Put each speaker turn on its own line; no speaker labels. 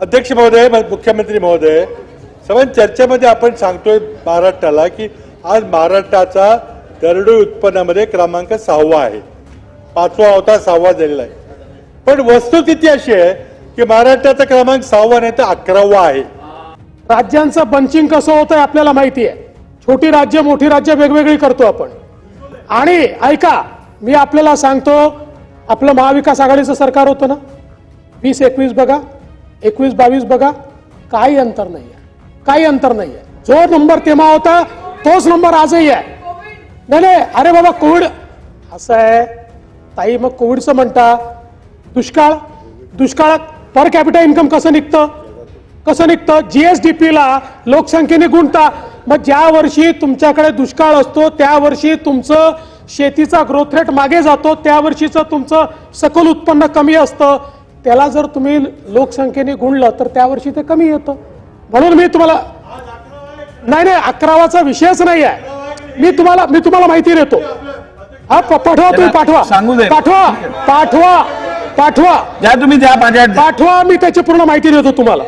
अध्यक्ष महोदय मुख्यमंत्री महोदय सवन चर्चेमध्ये आपण सांगतोय महाराष्ट्राला की आज महाराष्ट्राचा दरडोई उत्पन्नामध्ये क्रमांक सहावा आहे. पाचवा होता सहावा झालेला आहे. पण वस्तुस्थिती अशी आहे की महाराष्ट्राचा क्रमांक सहावा नाही तर अकरावा आहे.
राज्यांचं बंचिंग कसं होतं हे आपल्याला माहिती आहे. छोटी राज्य मोठी राज्य वेगवेगळी करतो आपण. आणि ऐका मी आपल्याला सांगतो आपलं महाविकास आघाडीचं सरकार होतं ना? वीस एकवीस बघा. एकवीस बावीस बघा काही अंतर नाही आहे काही अंतर नाही आहे जो नंबर तेव्हा होता तोच नंबर आजही आहे. नाही नाही अरे बाबा कोविड असं आहे. ताई मग कोविडचं म्हणता दुष्काळ दुष्काळात पर कॅपिटल इन्कम कसं निघतं? कसं निघतं? जीएसडीपीला लोकसंख्येने गुणता मग ज्या वर्षी तुमच्याकडे दुष्काळ असतो त्या वर्षी तुमचं शेतीचा ग्रोथ रेट मागे जातो त्या वर्षीचं तुमचं सकल उत्पन्न कमी असतं. त्याला जर तुम्ही लोकसंख्येने गुणलं तर त्या वर्षी ते कमी येतं. म्हणून मी तुम्हाला नाही नाही अकरावाचा विषयच नाही आहे. मी तुम्हाला मी तुम्हाला माहिती देतो. हा पाठवा तुम्ही पाठवा.
सांगू दे.
पाठवा पाठवा पाठवा.
ज्या तुम्ही
पाठवा मी त्याची पूर्ण माहिती देतो तुम्हाला.